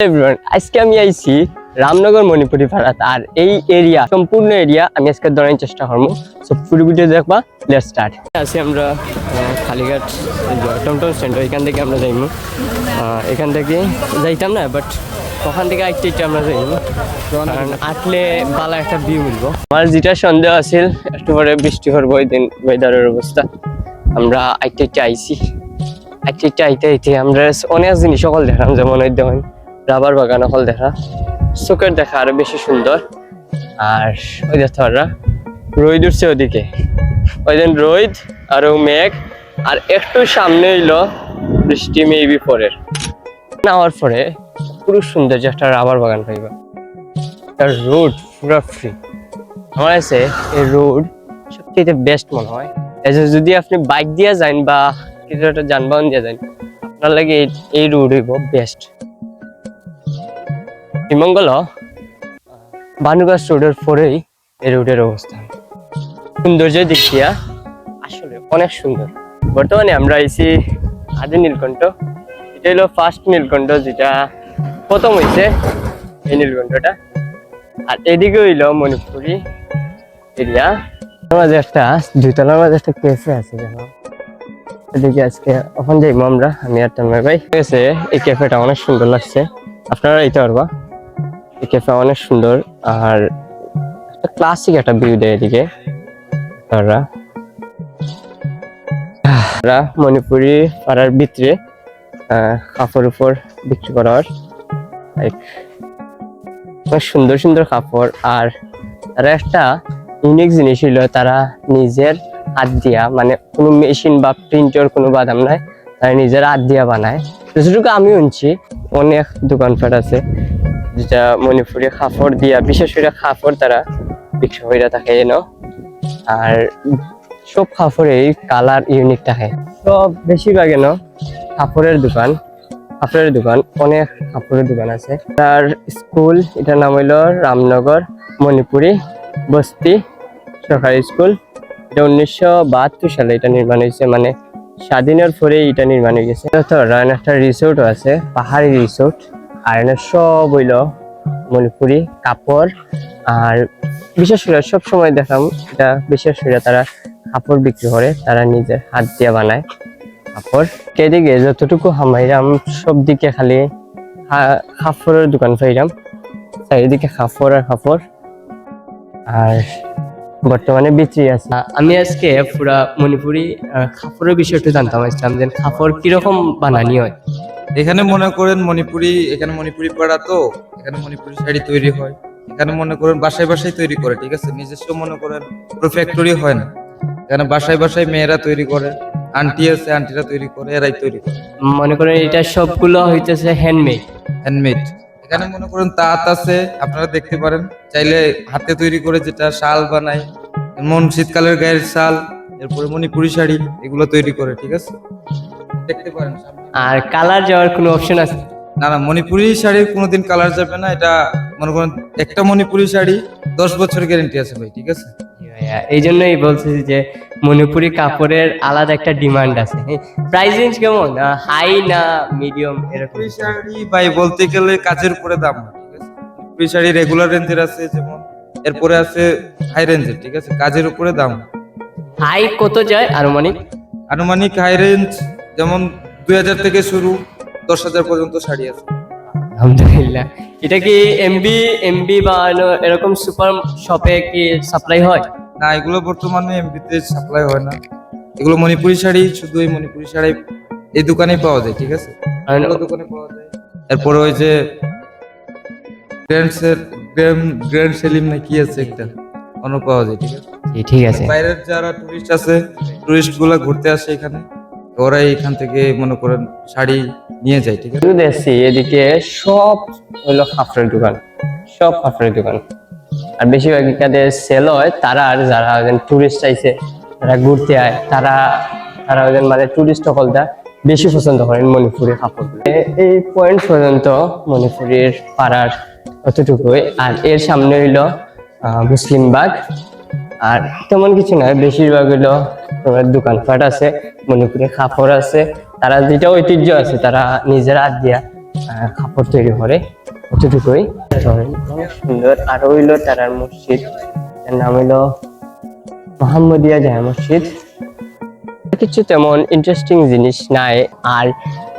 everyone, আজকে আমি আইছি রামনগর মণিপুরি পাড়াত। আর এই এরিয়া সম্পূর্ণ এরিয়া আমি আজকে ধরার চেষ্টা করব। সো পুরো ভিডিও দেখবা লেট স্টার্ট আছি আমরা যে টমটম স্ট্যান্ড এখান থেকে আমরা আহ, এখান থেকে যাইতাম না বাট ওখান থেকে আইতে আইতে আমরা যাইমু। কারণ আটলে ভালো একটা ভিউ মিলবো। আমার যেটা সন্দেহ আছিল একটু পরে বৃষ্টি করব ওই দিন ওয়েদারের অবস্থা। আমরা আইতে আইতে আইছি। আইতে আইতে আইতে আইতে আমরা অনেক জিনিস সকল দেখলাম যেমন ওই দেখুন রাবার বাগান হল দেখা। চোখের দেখা আরও বেশি সুন্দর। আর ওই দেখতে পাররা, রোদ উঠছে ওদিকে। ওই দিন রোদ, আর মেঘ, আর একটু সামনে হইল বৃষ্টি মেবি পরের। নামার পরে পুরো সুন্দর যে একটা রাবার বাগান পাইবা। তার রোড পুরো ফ্রি আমার কাছে এই রোড সবচেয়ে বেস্ট মনে হয়। যে যদি আপনি বাইক দিয়ে যান বা কিছু একটা যানবাহন দিয়ে যান, আপনার লাগে এই রোড হইব বেস্ট শ্রীমঙ্গল বানুগাছ রোডের পরেই এই রোডের অবস্থান সৌন্দর্যের দিক দিয়া আসলে অনেক সুন্দর। বর্তমানে আমরা আইছি আদি নীলকণ্ঠ। এটা হলো ফার্স্ট নীলকণ্ঠ যেটা প্রথম হয়েছে এই নীলকণ্ঠটা। আর এদিকে হইল মণিপুরি এরিয়া। মাঝে একটা দুইতলার মাঝে একটা ক্যাফে আছে দেখো এদিকে আজকে ওখান যাইবো আমরা, আমি আর তানময় ভাই। ঠিক আছে, এই ক্যাফেটা অনেক সুন্দর লাগছে। আপনারা এইতে পারবা। ক্যাফে অনেক সুন্দর, আর একটা ক্লাসিক একটা ভিউ দেয় এদিকে। তারা। মণিপুরি পাড়ার ভিতরে কাপড় উপর বিক্রি সুন্দর সুন্দর কাপড়, আর তারা একটা ইউনিক জিনিস হইল, তারা নিজের হাত দিয়া মানে কোনো মেশিন বা প্রিন্টার কোনো বাদাম নাই, তারা নিজের হাত দিয়া বানায়। যেটুকু আমি শুনছি, অনেক দোকানপাট আছে। যেটা মণিপুরি কাপড় দিয়া, বিশেষ করে কাপড় তারা বিক্রি করে থাকে এন আর সব কাপড়েই কালার ইউনিক থাকে। সব বেশিরভাগ এন কাপড়ের দোকান কাপড়ের দোকান, অনেক কাপড়ের দোকান আছে। তার স্কুল, এটার নাম হইল রামনগর, মণিপুরি, বস্তি সরকারি স্কুল। এটা উনিশশো বাহাত্তর সালে এটা নির্মাণ হয়েছে মানে স্বাধীনের পরে এটা নির্মাণ হয়ে গেছে। একটা রিসোর্ট আছে, পাহাড়ি রিসোর্ট আর এখানে সব হইল মণিপুরি কাপড়। আর বিশেষ করে সব সময় দেখলাম এটা বিশেষ করে তারা কাপড় বিক্রি করে, তারা নিজের হাত দিয়ে বানায় কাপড়। এদিকে যতটুকু হামাইরাম, সব দিকে খালি কাপড়ের দোকান পাইরাম, চারিদিকে কাপড় আর কাপড়। আর বর্তমানে বিক্রি আছে। আমি আজকে পুরা মণিপুরি কাপড়ের বিষয়ে একটু জানতাম ইসলাম যে কাপড় কীরকম বানানি হয়। এখানে মনে করেন মণিপুরি এখানে মণিপুরি পাড়া তো এখানে মণিপুরি শাড়ি তৈরি হয়। এখানে মনে করেন বাসায় বাসায় তৈরি করে ঠিক আছে? নিজস্ব মনে করেন পুরো ফ্যাক্টরি হয় না। এখানে বাসায় বাসায় মেয়েরা তৈরি করে আন্টি আছে আন্টিরা তৈরি করে এরাই তৈরি করে। মনে করেন এটা সবগুলো হইতেছে হ্যান্ডমেড হ্যান্ডমেড এখানে মনে করেন তাঁত আছে আপনারা দেখতে পারেন। চাইলে হাতে তৈরি করে যেটা শাল বানায় যেমন শীতকালের গায়ের শাল এরপরে মণিপুরি শাড়ি এগুলো তৈরি করে ঠিক আছে? দেখতে পারেন আর কালার যাওয়ার কোনো অপশন আছে? না না মণিপুরি শাড়ির কোনোদিন কালার যাবে না এটা মনে করেন একটা মণিপুরি শাড়ি দশ বছর গ্যারেন্টি আছে ভাই ঠিক আছে? এই জন্যই বলছি যে মণিপুরি কাপড়ের আলাদা একটা ডিমান্ড আছে। প্রাইস রেঞ্জ কেমন? হাই না মিডিয়াম এরকম? মণিপুরি শাড়ি ভাই বলতে গেলে কাজের উপরে দাম ঠিক আছে? মণিপুরি শাড়ি রেগুলার রেঞ্জের আছে যেমন এরপরে আছে হাই রেঞ্জের ঠিক আছে? কাজের উপরে দাম। হাই কত যায় আনুমানিক? আনুমানিক হাই রেঞ্জ যেমন দুই হাজার থেকে শুরু দশ হাজার পর্যন্ত শাড়ি আছে। আলহামদুলিল্লাহ। এটা কি এমবি এমবি বা এরকম সুপার শপে কি সাপ্লাই হয়? না এগুলো বর্তমানে এমবিতে সাপ্লাই হয় না। এগুলো মণিপুরি শাড়ি শুধু এই মণিপুরি শাড়ি এই দোকানেই পাওয়া যায় ঠিক আছে? দোকানে পাওয়া যায়। এরপরে ওই যে গ্র্যান্ড সেল গ্র্যান্ড সেলিম না কি আছে একটা? অন্য পাওয়া যায় ঠিক আছে? ঠিক আছে। বাইরের যারা টুরিস্ট আছে টুরিস্টগুলা ঘুরতে আসে এখানে। ওরাই এখান থেকে মনে করেন শাড়ি নিয়ে যায়, ঠিক আছে? দেখছি এদিকে সব হলো কাপড়ের দোকান, সব কাপড়ের দোকান। আর বেশিরভাগ এখানে সেল হয় তারা আর যারা টুরিস্ট আইছে তারা ঘুরতে আয়, তারা তারা মানে টুরিস্ট সকলটা বেশি পছন্দ করেন মণিপুরের কাপড়গুলো এ- এই পয়েন্ট পর্যন্ত মণিপুরের পাড়ার অতটুকুই আর এর সামনে হইল মুসলিম বাগ। আর তেমন কিছু নয় বেশিরভাগ হলো তোমার দোকানপাট আছে, মণিপুরে কাপড় আছে, তারা যেটা ঐতিহ্য আছে, তারা নিজের হাত দিয়া কাপড় তৈরি করে অতটুকুই সুন্দর, আর হইল তারার মসজিদ, এর নাম হইল মোহাম্মদিয়া জামা মসজিদ। কিছু তেমন ইন্টারেস্টিং জিনিস নাই, আর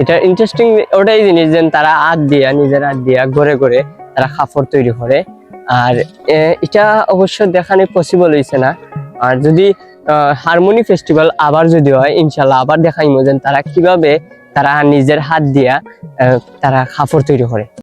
এটা ইন্টারেস্টিং ওটাই জিনিস যেন তারা হাত দিয়া, নিজের হাত দিয়া, ঘরে ঘরে তারা কাপড় তৈরি করে। আর এটা অবশ্য দেখানো পসিবল হয়েছে না। আর যদি হারমোনি ফেস্টিভ্যাল আবার যদি হয় ইনশাল্লাহ আবার দেখাইমো যে তারা কীভাবে তারা নিজের হাত দিয়া তারা খাফর তৈরি করে।